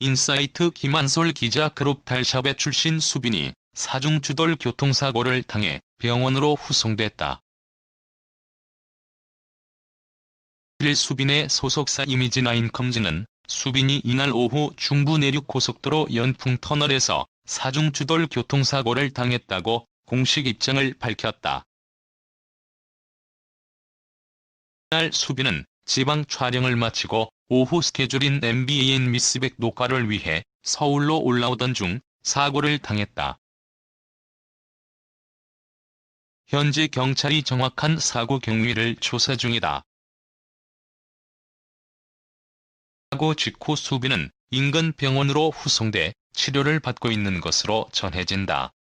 인사이트 김한솔 기자 그룹 달샵의 출신 수빈이 사중 주돌 교통사고를 당해 병원으로 후송됐다. 1일 수빈의 소속사 이미지나인 컴즈는 수빈이 이날 오후 중부 내륙 고속도로 연풍 터널에서 사중 주돌 교통사고를 당했다고 공식 입장을 밝혔다. 이날 수빈은 지방 촬영을 마치고 오후 스케줄인 MBN 미스백 녹화를 위해 서울로 올라오던 중 사고를 당했다. 현재 경찰이 정확한 사고 경위를 조사 중이다. 사고 직후 수빈은 인근 병원으로 후송돼 치료를 받고 있는 것으로 전해진다.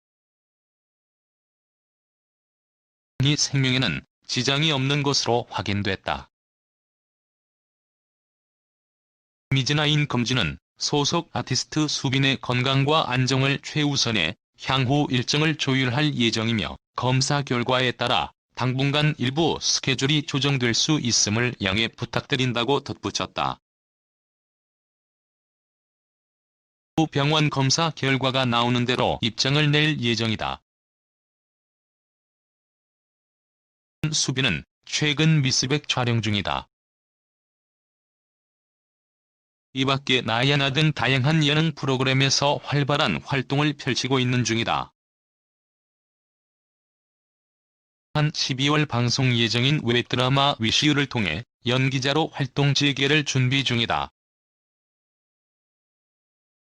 이 생명에는 지장이 없는 것으로 확인됐다. 미즈나인 검진은 소속 아티스트 수빈의 건강과 안정을 최우선에 향후 일정을 조율할 예정이며 검사 결과에 따라 당분간 일부 스케줄이 조정될 수 있음을 양해 부탁드린다고 덧붙였다. 후 병원 검사 결과가 나오는 대로 입장을 낼 예정이다. 수빈은 최근 미스백 촬영 중이다. 이 밖에 나야나 등 다양한 예능 프로그램에서 활발한 활동을 펼치고 있는 중이다. 한 12월 방송 예정인 웹드라마 위시유를 통해 연기자로 활동 재개를 준비 중이다.